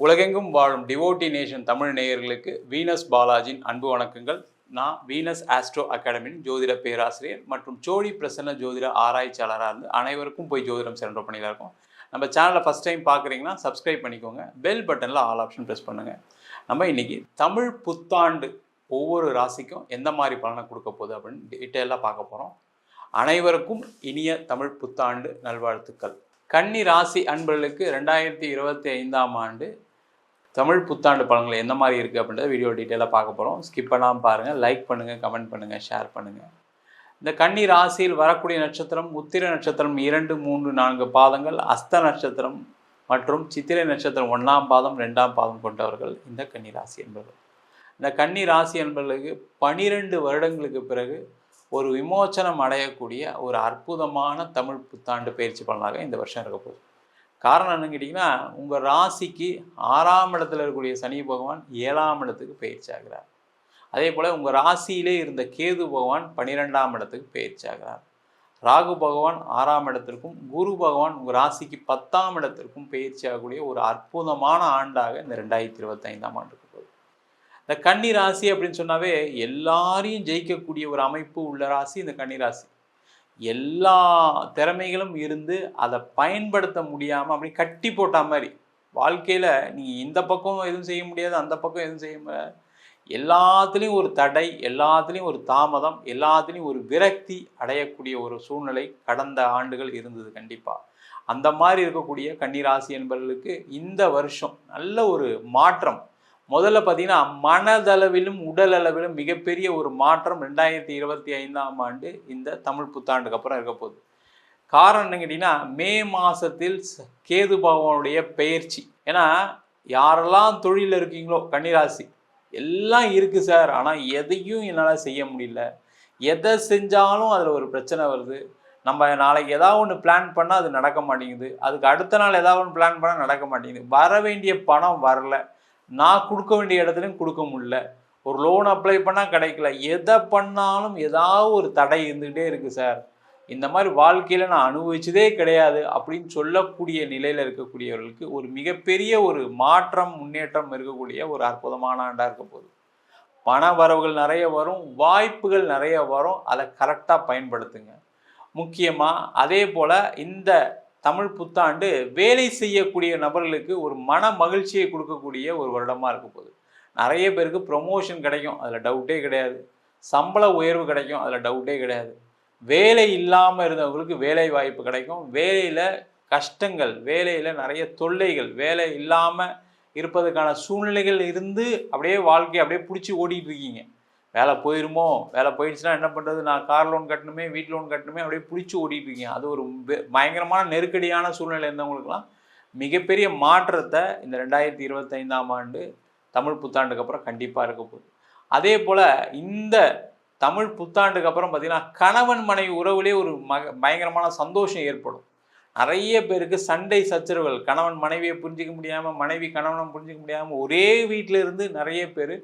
உலகெங்கும் வாழும் devotee nation Tamil நேயர்களுக்கு வீனஸ் பாலாஜியின் அன்பு வணக்கங்கள். நான் வீனஸ் ஆஸ்ட்ரோ அகாடமியின் ஜோதிட பேராசிரியர் மற்றும் ஜோடி பிரசன்ன ஜோதிட ஆராய்ச்சியாளராக இருந்து அனைவருக்கும் போய் ஜோதிடம் சென்ற பணியில் இருக்கோம். நம்ம சேனலை ஃபஸ்ட் டைம் பார்க்குறீங்கன்னா சப்ஸ்கிரைப் பண்ணிக்கோங்க. பெல் பட்டனில் ஆல் ஆப்ஷன் ப்ரெஸ் பண்ணுங்கள் நம்ம இன்னைக்கு தமிழ் புத்தாண்டு ஒவ்வொரு ராசிக்கும் எந்த மாதிரி பலனை கொடுக்க போகுது அப்படின்னு டீட்டெயிலாக பார்க்க போகிறோம் அனைவருக்கும் இனிய தமிழ் புத்தாண்டு நல்வாழ்த்துக்கள். கன்னி ராசி அன்பர்களுக்கு ரெண்டாயிரத்தி இருபத்தி ஐந்தாம் ஆண்டு தமிழ் புத்தாண்டு படங்கள் எந்த மாதிரி இருக்குது அப்படின்றத வீடியோ டீட்டெயிலாக பார்க்க போகிறோம் ஸ்கிப் பண்ணாமல் பாருங்கள் லைக் பண்ணுங்கள் கமெண்ட் பண்ணுங்கள் ஷேர் பண்ணுங்கள் இந்த கன்னி ராசியில் வரக்கூடிய நட்சத்திரம் உத்திர நட்சத்திரம் இரண்டு மூன்று நான்கு பாதங்கள் அஸ்த நட்சத்திரம் மற்றும் சித்திரை நட்சத்திரம் ஒன்றாம் பாதம் ரெண்டாம் பாதம் கொண்டவர்கள் இந்த கன்னி ராசி என்பவர்கள். இந்த கன்னி ராசி என்பவர்களுக்கு பனிரெண்டு வருடங்களுக்கு பிறகு ஒரு விமோச்சனம் அடையக்கூடிய ஒரு அற்புதமான தமிழ் புத்தாண்டு பயிற்சி பலனாக இந்த வருஷம் இருக்க போகுது. காரணம் என்னன்னு கேட்டிங்கன்னா உங்கள் ராசிக்கு ஆறாம் இடத்துல இருக்கக்கூடிய சனி பகவான் ஏழாம் இடத்துக்கு பயிற்சி ஆகிறார். அதே போல் உங்கள் ராசியிலே இருந்த கேது பகவான் பன்னிரெண்டாம் இடத்துக்கு பயிற்சி ஆகிறார். ராகு பகவான் ஆறாம் இடத்திற்கும் குரு பகவான் உங்கள் ராசிக்கு பத்தாம் இடத்திற்கும் பயிற்சி ஆகக்கூடிய ஒரு அற்புதமான ஆண்டாக இந்த ரெண்டாயிரத்தி இருபத்தைந்தாம் ஆண்டுக்கு போகுது. இந்த கன்னி ராசி அப்படின்னு சொன்னாவே எல்லாரையும் ஜெயிக்கக்கூடிய ஒரு அமைப்பு உள்ள ராசி இந்த கன்னி ராசி. எல்லா திறமைகளும் இருந்து அதை பயன்படுத்த முடியாமல் அப்படி கட்டி போட்ட மாதிரி. வாழ்க்கையில் நீங்கள் இந்த பக்கம் எதுவும் செய்ய முடியாது அந்த பக்கம் எதுவும் செய்ய முடியாது. எல்லாத்துலேயும் ஒரு தடை எல்லாத்துலேயும் ஒரு தாமதம் எல்லாத்துலேயும் ஒரு விரக்தி அடையக்கூடிய ஒரு சூழ்நிலை கடந்த ஆண்டுகள் இருந்தது கண்டிப்பாக அந்த மாதிரி இருக்கக்கூடிய கன்னிராசி என்பவர்களுக்கு இந்த வருஷம் நல்ல ஒரு மாற்றம் முதல்ல பார்த்தீங்கன்னா மனதளவிலும் உடல் அளவிலும் மிகப்பெரிய ஒரு மாற்றம் ரெண்டாயிரத்தி இருபத்தி ஐந்தாம் ஆண்டு இந்த தமிழ் புத்தாண்டுக்கு அப்புறம் இருக்க போகுது. காரணம் என்ன கேட்டிங்கன்னா மே மாதத்தில் கேது பகவானுடைய பெயர்ச்சி. ஏன்னா யாரெல்லாம் தொழிலில் இருக்கீங்களோ கன்னிராசி எல்லாம் இருக்குது சார். ஆனால் எதையும் என்னால் செய்ய முடியல. எதை செஞ்சாலும் அதில் ஒரு பிரச்சனை வருது. நம்ம நாளைக்கு ஏதாவது ஒன்று பிளான் பண்ணால் அது நடக்க மாட்டேங்குது. அதுக்கு அடுத்த நாள் ஏதாவது ஒன்று பிளான் பண்ணால் நடக்க மாட்டேங்குது. வர வேண்டிய பணம் வரல. நான் கொடுக்க வேண்டிய இடத்துலையும் கொடுக்க முடியல. ஒரு லோன் அப்ளை பண்ணால் கிடைக்கல. எதை பண்ணாலும் ஏதாவது ஒரு தடை இருந்துக்கிட்டே இருக்குது சார் இந்த மாதிரி வாழ்க்கையில் நான் அனுபவிச்சதே கிடையாது அப்படின்னு சொல்லக்கூடிய நிலையில் இருக்கக்கூடியவர்களுக்கு ஒரு மிகப்பெரிய ஒரு மாற்றம் முன்னேற்றம் இருக்கக்கூடிய ஒரு அற்புதமான ஆண்டாக இருக்க போகுது. பண வரவுகள் நிறைய வரும் வாய்ப்புகள் நிறைய வரும். அதை கரெக்டாக பயன்படுத்துங்க. முக்கியமாக அதே போல் இந்த தமிழ் புத்தாண்டு வேலை செய்யக்கூடிய நபர்களுக்கு ஒரு மன மகிழ்ச்சியை கொடுக்கக்கூடிய ஒரு வருடமாக இருக்க போகுது. நிறைய பேருக்கு ப்ரொமோஷன் கிடைக்கும் அதில் டவுட்டே கிடையாது. சம்பள உயர்வு கிடைக்கும் அதில் டவுட்டே கிடையாது. வேலை இல்லாமல் இருந்தவங்களுக்கு வேலை வாய்ப்பு கிடைக்கும். வேலையில் கஷ்டங்கள் வேலையில் நிறைய தொல்லைகள் வேலை இல்லாமல் இருப்பதற்கான சூழ்நிலைகள் இருந்து அப்படியே வாழ்க்கையை அப்படியே பிடிச்சி ஓடிட்டு இருக்கீங்க. வேலை போயிருமோ? வேலை போயிடுச்சுன்னா என்ன பண்ணுறது நான் கார் லோன் கட்டணுமே வீட் லோன் கட்டணுமே அப்படியே பிடிச்சி ஓடிப்பீங்க அது ஒரு பயங்கரமான நெருக்கடியான சூழ்நிலை இருந்தவங்களுக்குலாம் மிகப்பெரிய மாற்றத்தை இந்த ரெண்டாயிரத்தி இருபத்தைந்தாம் ஆண்டு தமிழ் புத்தாண்டுக்கு அப்புறம் கண்டிப்பாக இருக்க போகுது. அதே போல் இந்த தமிழ் புத்தாண்டுக்கு அப்புறம் பார்த்திங்கன்னா கணவன் மனைவி உறவுலேயே ஒரு மக பயங்கரமான சந்தோஷம் ஏற்படும். நிறைய பேருக்கு சண்டை சச்சரவுகள் கணவன் மனைவியை புரிஞ்சிக்க முடியாமல் மனைவி கணவனை புரிஞ்சிக்க முடியாமல் ஒரே வீட்டில் இருந்து நிறைய பேர்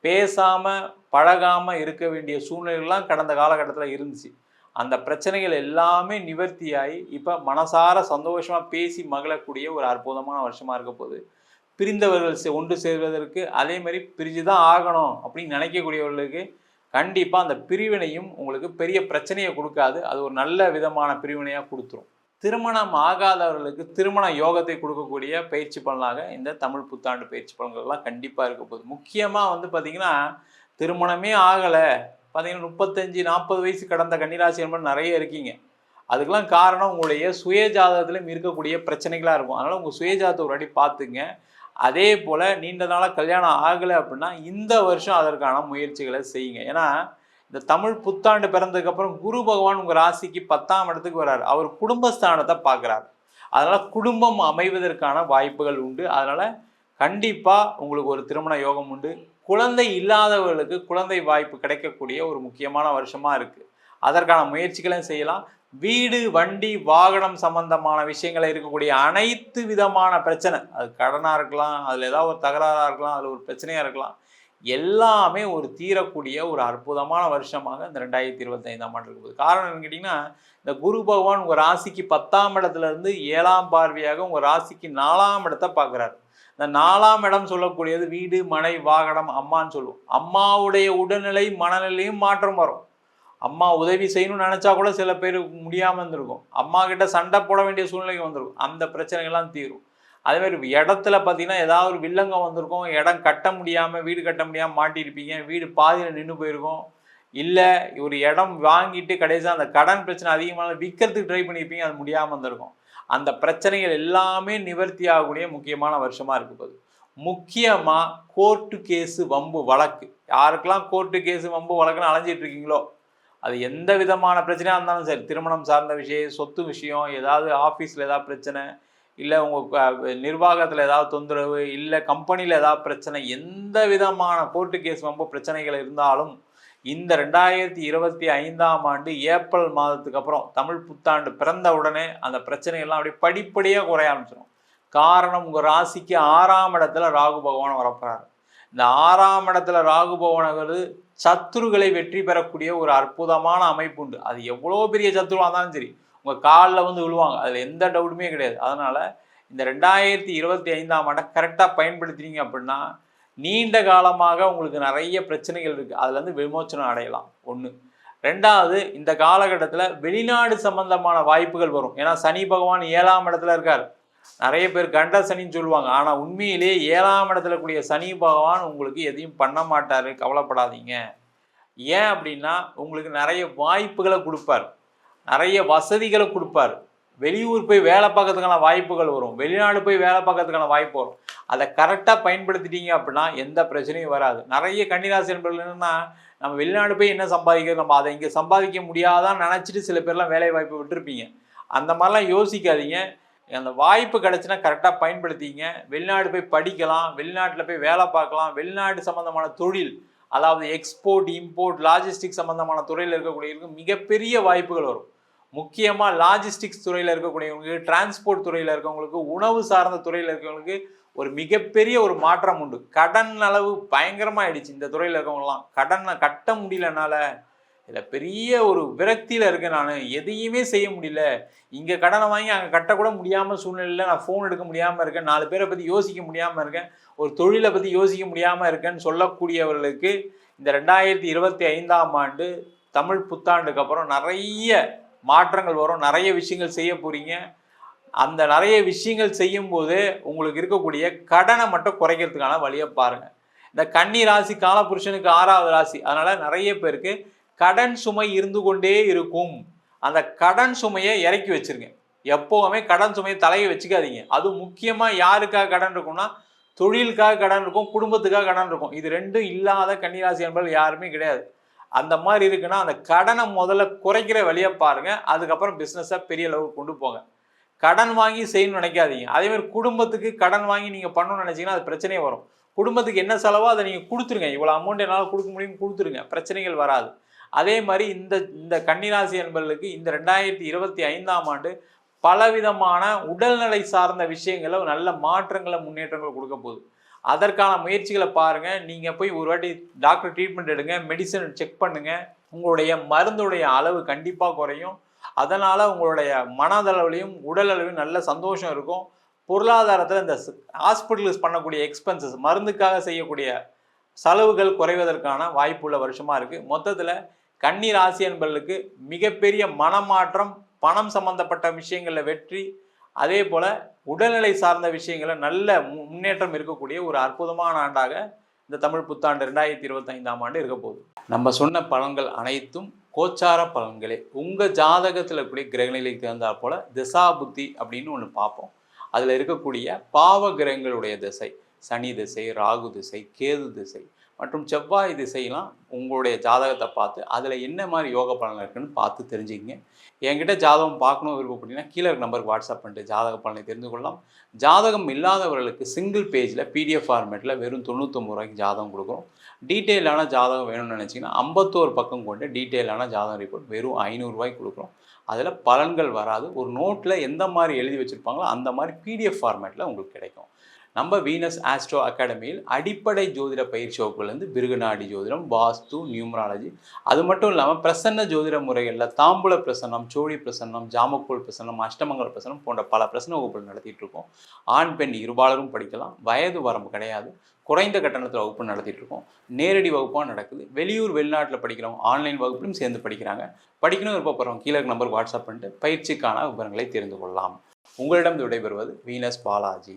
பேசாமல் பழகாமல் இருக்க வேண்டிய சூழ்நிலைகள்லாம் கடந்த காலகட்டத்தில் இருந்துச்சு. அந்த பிரச்சனைகள் எல்லாமே நிவர்த்தியாகி இப்போ மனசார சந்தோஷமாக பேசி மகிழக்கூடிய ஒரு அற்புதமான வருஷமாக இருக்க போகுது. பிரிந்தவர்கள் சே- ஒன்று சேர்வதற்கு அதே மாதிரி பிரிஞ்சு தான் ஆகணும் அப்படின்னு நினைக்கக்கூடியவர்களுக்கு கண்டிப்பாக அந்த பிரிவினையும் உங்களுக்கு பெரிய பிரச்சனையை கொடுக்காது. அது ஒரு நல்ல விதமான பிரிவினையாக கொடுத்துரும். திருமணம் ஆகாதவர்களுக்கு திருமண யோகத்தை கொடுக்கக்கூடிய பயிற்சி பலனாக இந்த தமிழ் புத்தாண்டு பயிற்சி பலன்கள்லாம் கண்டிப்பாக இருக்க போகுது. முக்கியமாக வந்து பார்த்திங்கன்னா திருமணமே ஆகலை. பார்த்தீங்கன்னா முப்பத்தஞ்சு நாற்பது வயசு கடந்த கன்னிராசி என்பது நிறைய இருக்கீங்க. அதுக்கெல்லாம் காரணம் உங்களுடைய சுய ஜாதகத்திலும் இருக்கக்கூடிய பிரச்சனைகளாக இருக்கும். அதனால் உங்கள் சுய ஜாதகத்தை ஒரு அடி பார்த்துங்க அதே போல் நீண்ட நாளாக கல்யாணம் ஆகலை அப்படின்னா இந்த வருஷம் அதற்கான முயற்சிகளை செய்யுங்க. ஏன்னா இந்த தமிழ் புத்தாண்டு பிறந்ததுக்கப்புறம் குரு பகவான் உங்கள் ராசிக்கு பத்தாம் இடத்துக்கு வர்றார். அவர் குடும்பஸ்தானத்தை பார்க்குறார். அதனால் குடும்பம் அமைவதற்கான வாய்ப்புகள் உண்டு. அதனால் கண்டிப்பாக உங்களுக்கு ஒரு திருமண யோகம் உண்டு. குழந்தை இல்லாதவர்களுக்கு குழந்தை வாய்ப்பு கிடைக்கக்கூடிய ஒரு முக்கியமான வருஷமாக இருக்குது அதற்கான முயற்சிகளையும் செய்யலாம். வீடு வண்டி வாகனம் சம்பந்தமான விஷயங்கள் இருக்கக்கூடிய அனைத்து விதமான பிரச்சனை. அது கடனாக இருக்கலாம் அதில் ஏதாவது ஒரு தகராறாக இருக்கலாம் அதில் ஒரு பிரச்சனையாக இருக்கலாம். எல்லாமே ஒரு தீரக்கூடிய ஒரு அற்புதமான வருஷமாக இந்த ரெண்டாயிரத்தி இருபத்தைந்தாம் ஆண்டு இருக்குது காரணம் என்னன்னு கேட்டிங்கன்னா இந்த குரு பகவான் உங்கள் ராசிக்கு பத்தாம் இடத்துல இருந்து ஏழாம் பார்வையாக உங்கள் ராசிக்கு நாலாம் இடத்தை பார்க்குறாரு. இந்த நாலாம் இடம் சொல்லக்கூடியது வீடு மனை வாகனம் அம்மான்னு சொல்லுவோம். அம்மாவுடைய உடல்நிலை மனநிலையும் மாற்றம் வரும். அம்மா உதவி செய்யணும்னு நினச்சா கூட சில பேர் முடியாமல் இருந்திருக்கும். அம்மா கிட்ட சண்டை போட வேண்டிய சூழ்நிலைக்கு வந்திருக்கும். அந்த பிரச்சனைகள்லாம் தீரும். அதே மாதிரி இடத்துல பார்த்தீங்கன்னா ஏதாவது ஒரு வில்லங்கம் வந்திருக்கும் இடம் கட்ட முடியாமல் வீடு கட்ட முடியாமல் மாட்டியிருப்பீங்க வீடு பாதியில் நின்று போயிருக்கும். இல்லை ஒரு இடம் வாங்கிட்டு கடைசியாக அந்த கடன் பிரச்சனை அதிகமான விற்கிறதுக்கு ட்ரை பண்ணியிருப்பீங்க அது முடியாமல் வந்திருக்கும். அந்த பிரச்சனைகள் எல்லாமே நிவர்த்தி ஆகக்கூடிய முக்கியமான வருஷமாக இருக்கு முக்கியமாக கோர்ட்டு கேஸு வம்பு வழக்கு. யாருக்கெல்லாம் கோர்ட்டு கேஸு வம்பு வழக்குன்னு அலைஞ்சிட்டு இருக்கீங்களோ அது எந்த விதமான பிரச்சனையாக இருந்தாலும் சரி திருமணம் சார்ந்த விஷயம் சொத்து விஷயம் ஏதாவது ஆஃபீஸில் ஏதாவது பிரச்சனை இல்லை உங்கள் நிர்வாகத்தில் ஏதாவது தொந்தரவு இல்லை கம்பெனியில் ஏதாவது பிரச்சனை எந்த விதமான கோர்ட்டு கேஸ் வம்பு பிரச்சனைகள் இருந்தாலும் இந்த ரெண்டாயிரத்தி இருபத்தி ஐந்தாம் ஆண்டு ஏப்ரல் மாதத்துக்கு அப்புறம் தமிழ் புத்தாண்டு பிறந்த உடனே அந்த பிரச்சனைகள்லாம் அப்படியே படிப்படியாக குறைய ஆரம்பிச்சிடும் காரணம் உங்கள் ராசிக்கு ஆறாம் இடத்துல ராகு பகவான் வரப்போறாரு. இந்த ஆறாம் இடத்துல ராகு பகவான் சத்துருகளை வெற்றி பெறக்கூடிய ஒரு அற்புதமான அமைப்பு உண்டு. அது எவ்வளோ பெரிய சத்துருவாக இருந்தாலும் சரி. உங்கள் காலில் வந்து விழுவாங்க. அதில் எந்த டவுட்டுமே கிடையாது. அதனால் இந்த ரெண்டாயிரத்தி இருபத்தி ஐந்தாம் ஆண்டை கரெக்டாக பயன்படுத்துறீங்க அப்படின்னா நீண்ட காலமாக உங்களுக்கு நிறைய பிரச்சனைகள் இருக்குது அதுலேருந்து விமோச்சனம் அடையலாம். ஒன்று ரெண்டாவது இந்த காலகட்டத்தில் வெளிநாடு சம்பந்தமான வாய்ப்புகள் வரும். ஏன்னா சனி பகவான் ஏழாம் இடத்துல இருக்கார். நிறைய பேர் கண்ட சனின்னு சொல்லுவாங்க. ஆனால் உண்மையிலே ஏழாம் இடத்துல கூடிய சனி பகவான் உங்களுக்கு எதையும் பண்ண மாட்டார். கவலைப்படாதீங்க. ஏன் அப்படின்னா உங்களுக்கு நிறைய வாய்ப்புகளை கொடுப்பார். நிறைய வசதிகளை கொடுப்பார். வெளியூர் போய் வேலை பார்க்கறதுக்கான வாய்ப்புகள் வரும். வெளிநாடு போய் வேலை பார்க்கறதுக்கான வாய்ப்பு வரும். அதை கரெக்டாக பயன்படுத்திட்டீங்க அப்படின்னா எந்த பிரச்சனையும் வராது. நிறைய கன்னிராசி என்பர்கள் நம்ம வெளிநாடு போய் என்ன சம்பாதிக்கிறது நம்ம அதை இங்கே சம்பாதிக்க முடியாதான்னு நினச்சிட்டு சில பேர்லாம் வேலை வாய்ப்பு விட்டுருப்பீங்க. அந்த மாதிரிலாம் யோசிக்காதீங்க. அந்த வாய்ப்பு கிடச்சுன்னா கரெக்டாக பயன்படுத்திங்க. வெளிநாடு போய் படிக்கலாம் வெளிநாட்டில் போய் வேலை பார்க்கலாம். வெளிநாடு சம்மந்தமான தொழில் அதாவது எக்ஸ்போர்ட் இம்போர்ட் லாஜிஸ்டிக் சம்மந்தமான துறையில் இருக்கக்கூடியவர்களுக்கு மிகப்பெரிய வாய்ப்புகள் வரும். முக்கியமாக லாஜிஸ்டிக்ஸ் துறையில் இருக்கக்கூடியவங்களுக்கு டிரான்ஸ்போர்ட் துறையில் இருக்கவங்களுக்கு உணவு சார்ந்த துறையில் இருக்கவங்களுக்கு ஒரு மிகப்பெரிய ஒரு மாற்றம் உண்டு. கடன் அளவு பயங்கரமாக ஆயிடுச்சு இந்த துறையில் இருக்கவங்களாம் கடனை கட்ட முடியலனால இதில் பெரிய ஒரு விரக்தியில் இருக்கேன் நான். எதையுமே செய்ய முடியல. இங்கே கடனை வாங்கி அங்கே கட்டக்கூட முடியாமல் சூழ்நிலையில் நான் ஃபோன் எடுக்க முடியாமல் இருக்கேன். நாலு பேரை பற்றி யோசிக்க முடியாமல் இருக்கேன். ஒரு தொழிலை பற்றி யோசிக்க முடியாமல் இருக்கேன்னு சொல்லக்கூடியவர்களுக்கு இந்த ரெண்டாயிரத்தி இருபத்தி ஐந்தாம் ஆண்டு தமிழ் புத்தாண்டுக்கு அப்புறம் நிறைய மாற்றங்கள் வரும் நிறைய விஷயங்கள் செய்ய போகிறீங்க அந்த நிறைய விஷயங்கள் செய்யும்போது உங்களுக்கு இருக்கக்கூடிய கடனை மட்டும் குறைக்கிறதுக்கான வழியை பாருங்கள் இந்த கன்னி ராசி காலபுருஷனுக்கு ஆறாவது ராசி அதனால் நிறைய பேருக்கு கடன் சுமை இருந்து கொண்டே இருக்கும். அந்த கடன் சுமையை இறக்கி வச்சிருங்க. எப்போவுமே கடன் சுமையை தலையை வச்சுக்காதீங்க. அது முக்கியமாக யாருக்காக கடன் இருக்கும்னா தொழிலுக்காக கடன் இருக்கும் குடும்பத்துக்காக கடன் இருக்கும். இது ரெண்டும் இல்லாத கன்னிராசி என்பது யாருமே கிடையாது. அந்த மாதிரி இருக்குன்னா அந்த கடனை முதல்ல குறைக்கிற வழியை பாருங்க. அதுக்கப்புறம் பிஸ்னஸை பெரிய அளவுக்கு கொண்டு போங்க. கடன் வாங்கி செய்யணும்னு நினைக்காதீங்க. அதே மாதிரி குடும்பத்துக்கு கடன் வாங்கி நீங்கள் பண்ணணும்னு நினச்சிங்கன்னா அது பிரச்சனையே வரும். குடும்பத்துக்கு என்ன செலவோ அதை நீங்கள் கொடுத்துருங்க. இவ்வளோ அமௌண்ட் என்னால் கொடுக்க முடியும் கொடுத்துருங்க. பிரச்சனைகள் வராது. அதே மாதிரி இந்த இந்த கன்னிராசி என்பர்களுக்கு இந்த ரெண்டாயிரத்தி இருபத்தி ஐந்தாம் ஆண்டு பலவிதமான உடல்நிலை சார்ந்த விஷயங்கள நல்ல மாற்றங்களை முன்னேற்றங்களை கொடுக்க போகுது. அதற்கான முயற்சிகளை பாருங்கள் நீங்கள் போய் ஒரு வாட்டி டாக்டர் ட்ரீட்மெண்ட் எடுங்க மெடிசன் செக் பண்ணுங்கள் உங்களுடைய மருந்துடைய அளவு கண்டிப்பாக குறையும். அதனால் உங்களுடைய மனதளவுலையும் உடல் அளவிலும் நல்ல சந்தோஷம் இருக்கும். பொருளாதாரத்தில் இந்த ஹாஸ்பிட்டல்ஸ் பண்ணக்கூடிய எக்ஸ்பென்சஸ் மருந்துக்காக செய்யக்கூடிய செலவுகள் குறைவதற்கான வாய்ப்புள்ள வருஷமாக இருக்குது மொத்தத்தில் கன்னி ராசி என்பர்களுக்கு மிகப்பெரிய மனமாற்றம் பணம் சம்பந்தப்பட்ட விஷயங்களில் வெற்றி அதே போல் உடல்நிலை சார்ந்த விஷயங்களில் நல்ல முன்னேற்றம் இருக்கக்கூடிய ஒரு அற்புதமான ஆண்டாக இந்த தமிழ் புத்தாண்டு ரெண்டாயிரத்தி இருபத்தைந்தாம் ஆண்டு இருக்க போகுது. நம்ம சொன்ன பலன்கள் அனைத்தும் கோச்சார பலன்களே உங்கள் ஜாதகத்தில் இருக்கக்கூடிய கிரகநிலைக்கு தகுந்தாற் போல் திசா புத்தி அப்படின்னு ஒன்று பார்ப்போம். அதில் இருக்கக்கூடிய பாவ கிரகங்களுடைய திசை சனி திசை ராகு திசை கேது திசை மற்றும் செவ்வாய் திசையெல்லாம் உங்களுடைய ஜாதகத்தை பார்த்து அதில் என்ன மாதிரி யோக பலன் இருக்குன்னு பார்த்து தெரிஞ்சுக்கிங்க. என்கிட்ட ஜாதகம் பார்க்கணும் விருப்பப்பட்டீங்கன்னா கீழே நம்பருக்கு வாட்ஸ்அப் பண்ணிட்டு ஜாதக பலனை தெரிந்து கொள்ளலாம். ஜாதகம் இல்லாதவர்களுக்கு சிங்கிள் பேஜில் பிடிஎஃப் ஃபார்மேட்டில் வெறும் தொண்ணூற்றொம்பது ரூபாய்க்கு ஜாதகம் கொடுக்குறோம். டீட்டெயிலான ஜாதகம் வேணும்னு நினச்சிங்கன்னா ஐம்பத்தோரு பக்கம் கொண்டு டீட்டெயிலான ஜாதகம் ரிப்போர்ட் வெறும் ஐநூறுரூவாய்க்கு கொடுக்குறோம். அதில் பலன்கள் வராது. ஒரு நோட்டில் எந்த மாதிரி எழுதி வச்சுருப்பாங்களோ அந்த மாதிரி பிடிஎஃப் ஃபார்மேட்டில் உங்களுக்கு கிடைக்கும். நம்ம வீனஸ் ஆஸ்ட்ரோ அகாடமியில் அடிப்படை ஜோதிட பயிற்சி வகுப்புலேருந்து பிருகுநாடி ஜோதிடம் வாஸ்து நியூமராலஜி அது மட்டும் இல்லாமல் பிரசன்ன ஜோதிட முறைகளில் தாம்பூல பிரசன்னம் சோழி பிரசன்னம் ஜாமக்கோள் பிரசன்னம் அஷ்டமங்கல பிரசன்னம் போன்ற பல பிரசன்ன வகுப்புகள் நடத்திட்டு இருக்கோம். ஆண் பெண் இருபாலரும் படிக்கலாம். வயது வரம்பு கிடையாது. குறைந்த கட்டணத்தில் வகுப்பு நடத்திட்டு இருக்கோம். நேரடி வகுப்பாக நடக்குது. வெளியூர் வெளிநாட்டில் படிக்கிறவங்க ஆன்லைன் வகுப்பிலும் சேர்ந்து படிக்கிறாங்க. படிக்கணும் விருப்பப்படுறவங்க கீழே நம்பர் வாட்ஸ்அப் பண்ணிட்டு பயிற்சிக்கான விவரங்களை தெரிந்து கொள்ளலாம். உங்களிடம் விடைபெறுவது வீனஸ் பாலாஜி